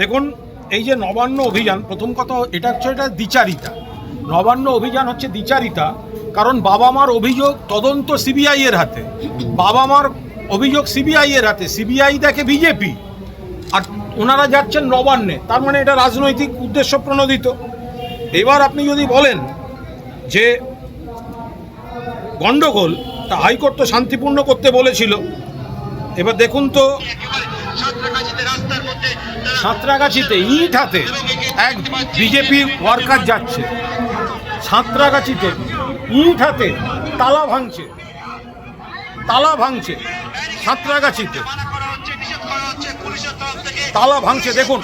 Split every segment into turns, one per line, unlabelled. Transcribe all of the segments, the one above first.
দেখুন, এই যে নবান্ন অভিযান, প্রথম কথা এটা হচ্ছে এটা দ্বিচারিতা। নবান্ন অভিযান হচ্ছে দ্বিচারিতা, কারণ বাবা মার অভিযোগ তদন্ত সিবিআই এর হাতে। বাবা মার অভিযোগ সিবিআই এর হাতে, সিবিআই দেখে বিজেপি। আর ওনারা যাচ্ছেন নবান্নে, তার মানে এটা রাজনৈতিক উদ্দেশ্য প্রণোদিত। এবার আপনি যদি বলেন যে গণ্ডগোল তা হাইকোর্ট তো শান্তিপূর্ণ করতে বলেছিল। এবার দেখুন তো সাঁতরাগাছিতে ইট হাতে এক বিজেপি ওয়ার্কার যাচ্ছে। সাঁতরাগাছিতে ইট হাতে তালা ভাঙছে। তালা ভাঙছে সাঁতরাগাছিতে। তালা ভাঙছে, দেখুন।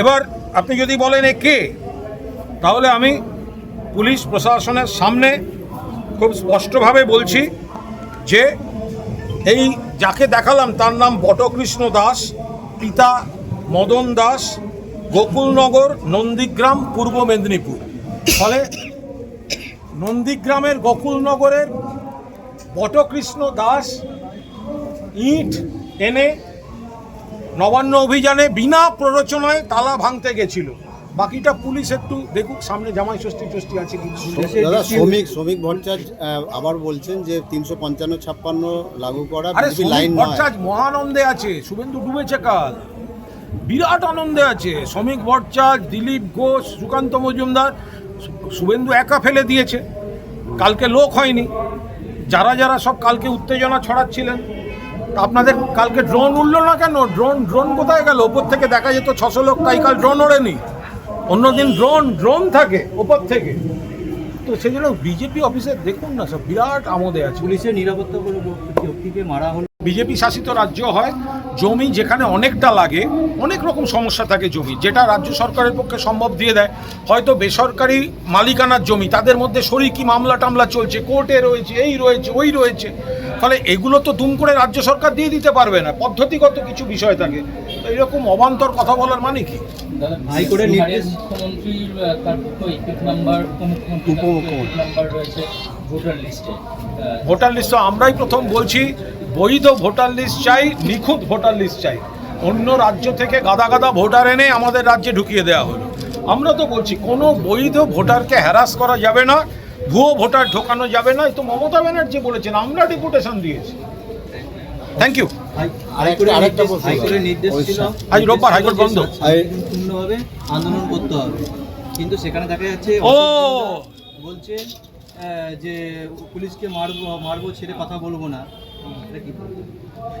এবার আপনি যদি বলেন এ কে, তাহলে আমি পুলিশ প্রশাসনের সামনে খুব স্পষ্টভাবে বলছি যে এই যাকে দেখালাম তার নাম বটকৃষ্ণ দাস, পিতা মদন দাস, গোকুলনগর, নন্দীগ্রাম, পূর্ব মেদিনীপুর। ফলে নন্দীগ্রামের গোকুলনগরের বটকৃষ্ণ দাস ইট এনে নবান্ন অভিযানে বিনা প্ররোচনায় তালা ভাঙতে গেছিল। বাকিটা পুলিশ একটু দেখুক সামনে জামাই ষষ্ঠী ষষ্ঠী আছে
দাদা শ্রমিক শ্রমিক ভট্টাচার্য আবার বলছেন যে তিনশো পঞ্চান্ন ছাপ্পান্ন লাগু করা
আরে
লাইন
ভট্টাচার্য মহানন্দে আছে শুভেন্দু ডুবেছে কাল। বিরাট আনন্দে আছে শ্রমিক ভট্টাচার্য দিলীপ ঘোষ সুকান্ত মজুমদার শুভেন্দু একা ফেলে দিয়েছে। কালকে লোক হয়নি। যারা যারা সব কালকে উত্তেজনা ছড়াচ্ছিলেন তা আপনাদের কালকে ড্রোন উঠল না কেন? ড্রোন ড্রোন কোথায় গেল? ওপর থেকে দেখা যেত ছশো লোক তাই কাল ড্রোন ওড়েনি। অন্যদিন ড্রোন ড্রোন থাকে ওপর থেকে। তো সেই জন্য বিজেপি অফিসে দেখুন না সব বিরাট আমোদে আছে।
পুলিশের নিরাপত্তা ব্যক্তিকে মারা হলো
বিজেপি শাসিত রাজ্য হয় জমি যেখানে অনেকটা লাগে অনেক রকম সমস্যা থাকে জমি যেটা রাজ্য সরকারের পক্ষে সম্ভব দিয়ে দেয়। হয়তো বেসরকারি মালিকানার জমি তাদের মধ্যে শরিকি মামলা টামলা চলছে কোর্টে রয়েছে এই রয়েছে ওই রয়েছে। ফলে এগুলো তো দুম করে রাজ্য সরকার দিয়ে দিতে পারবে না পদ্ধতিগত কিছু বিষয় থাকে। তো এইরকম অবান্তর কথা বলার মানে কি?
হাইকোর্টের নির্দেশ
মুখ্যমন্ত্রীর তার নাম্বার উপমুখ্যমন্ত্রী
উপমুখ্যমন্ত্রী।
নাম্বার রয়েছে ভোটার লিস্টে
ভোটার লিস্ট তো আমরাই প্রথম বলছি বৈধ ভোটার লিস্ট চাই নিখুঁত ভোটার লিস্ট চাই। অন্য রাজ্য থেকে গাদা গাদা ভোটার এনে আমাদের রাজ্যে ঢুকিয়ে দেওয়া হলো। আমরা তো বলছি কোনো বৈধ ভোটারকে হ্যারাস করা যাবে না ভুয়ো ভোটার ঢোকানো যাবে না তো মমতা ব্যানার্জি বলেছেন আমরা ডেপুটেশন দিয়েছি। থ্যাংক ইউ আজ রোববার হাইকোর্ট বন্ধ।
পূর্ণভাবে আন্দোলন করতে হবে। কিন্তু সেখানে দেখা যাচ্ছে
ও!
বলছে আহ, যে পুলিশকে মারবো মারবো ছেড়ে কথা বলব না। কি বলব?